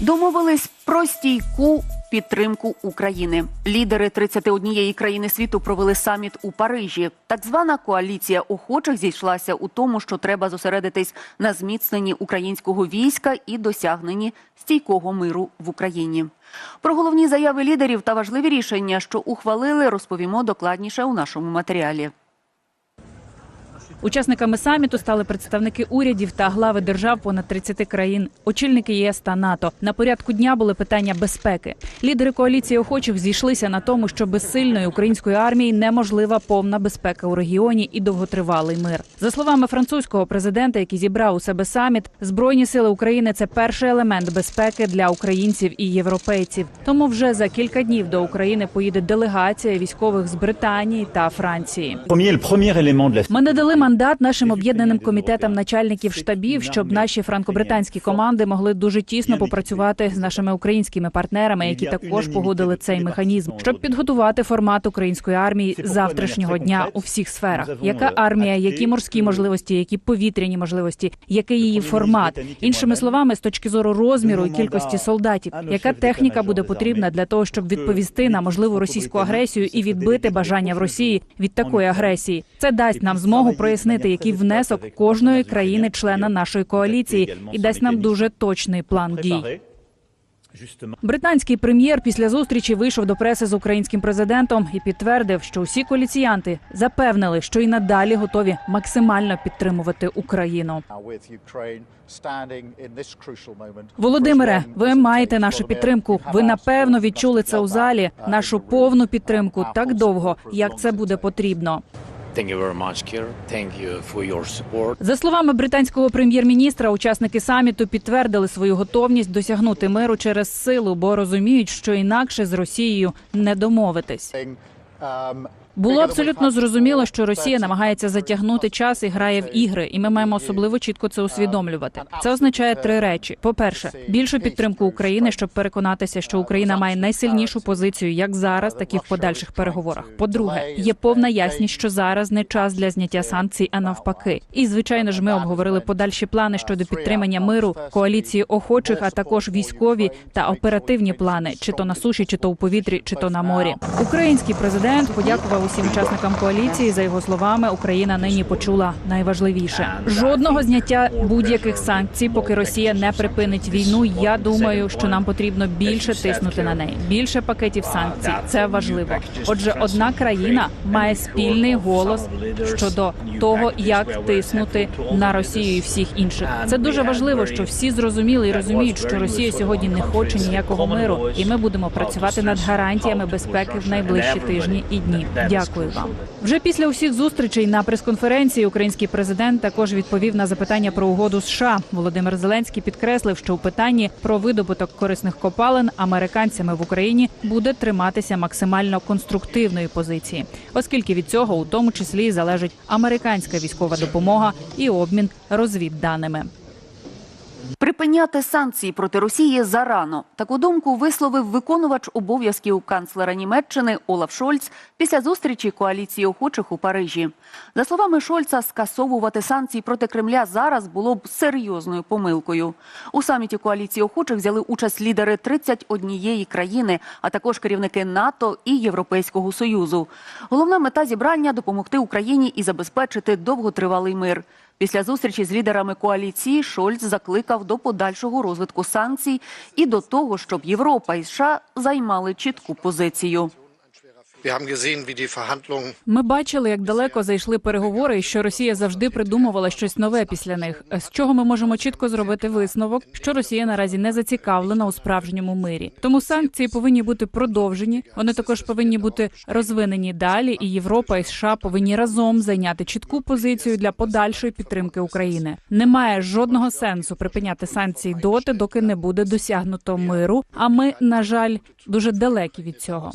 Домовились про стійку підтримку України. Лідери 31 країни світу провели саміт у Парижі. Так звана коаліція охочих зійшлася у тому, що треба зосередитись на зміцненні українського війська і досягненні стійкого миру в Україні. Про головні заяви лідерів та важливі рішення, що ухвалили, розповімо докладніше у нашому матеріалі. Учасниками саміту стали представники урядів та глави держав понад 30 країн, очільники ЄС та НАТО. На порядку дня були питання безпеки. Лідери коаліції охочих зійшлися на тому, що без сильної української армії неможлива повна безпека у регіоні і довготривалий мир. За словами французького президента, який зібрав у себе саміт, збройні сили України це перший елемент безпеки для українців і європейців. Тому вже за кілька днів до України поїде делегація військових з Британії та Франції. Premier, le premier мандат нашим об'єднаним комітетам начальників штабів, щоб наші франко-британські команди могли дуже тісно попрацювати з нашими українськими партнерами, які також погодили цей механізм, щоб підготувати формат української армії завтрашнього дня у всіх сферах. Яка армія, які морські можливості, які повітряні можливості, який її формат, іншими словами, з точки зору розміру і кількості солдатів, яка техніка буде потрібна для того, щоб відповісти на можливу російську агресію і відбити бажання в Росії від такої агресії. Це дасть нам змогу прояснити, який внесок кожної країни-члена нашої коаліції, і дасть нам дуже точний план дій. Британський прем'єр після зустрічі вийшов до преси з українським президентом і підтвердив, що усі коаліціянти запевнили, що і надалі готові максимально підтримувати Україну. Володимире, ви маєте нашу підтримку. Ви напевно відчули це у залі. Нашу повну підтримку так довго, як це буде потрібно. Thank you very much, Kir. Thank you for your support. За словами британського прем'єр-міністра, учасники саміту підтвердили свою готовність досягнути миру через силу, бо розуміють, що інакше з Росією не домовитись. Було абсолютно зрозуміло, що Росія намагається затягнути час і грає в ігри, і ми маємо особливо чітко це усвідомлювати. Це означає три речі: по-перше, більшу підтримку України, щоб переконатися, що Україна має найсильнішу позицію як зараз, так і в подальших переговорах. По-друге, є повна ясність, що зараз не час для зняття санкцій, а навпаки. І звичайно ж, ми обговорили подальші плани щодо підтримання миру, коаліції охочих, а також військові та оперативні плани, чи то на суші, чи то у повітрі, чи то на морі. Український президент подякував усім учасникам коаліції. За його словами, Україна нині почула найважливіше: жодного зняття будь-яких санкцій, поки Росія не припинить війну. Я думаю, що нам потрібно більше тиснути на неї. Більше пакетів санкцій. Це важливо. Отже, одна країна має спільний голос щодо того, як тиснути на Росію і всіх інших. Це дуже важливо, що всі зрозуміли і розуміють, що Росія сьогодні не хоче ніякого миру, і ми будемо працювати над гарантіями безпеки в найближчі тижні і дні. Дякую вам. Вже після усіх зустрічей на прес-конференції український президент також відповів на запитання про угоду США. Володимир Зеленський підкреслив, що у питанні про видобуток корисних копалин американцями в Україні буде триматися максимально конструктивної позиції, оскільки від цього у тому числі залежить американська військова допомога і обмін розвідданими. Припиняти санкції проти Росії зарано. Таку думку висловив виконувач обов'язків канцлера Німеччини Олаф Шольц після зустрічі коаліції охочих у Парижі. За словами Шольца, скасовувати санкції проти Кремля зараз було б серйозною помилкою. У саміті коаліції охочих взяли участь лідери 31 країни, а також керівники НАТО і Європейського союзу. Головна мета зібрання допомогти Україні і забезпечити довготривалий мир. Після зустрічі з лідерами коаліції Шольц закликав до подальшого розвитку санкцій і до того, щоб Європа і США займали чітку позицію. Ми бачили, як далеко зайшли переговори, і що Росія завжди придумувала щось нове після них. З чого ми можемо чітко зробити висновок, що Росія наразі не зацікавлена у справжньому мирі. Тому санкції повинні бути продовжені. Вони також повинні бути розвинені далі. І Європа і США повинні разом зайняти чітку позицію для подальшої підтримки України. Немає жодного сенсу припиняти санкції доти, доки не буде досягнуто миру. А ми, на жаль, дуже далекі від цього.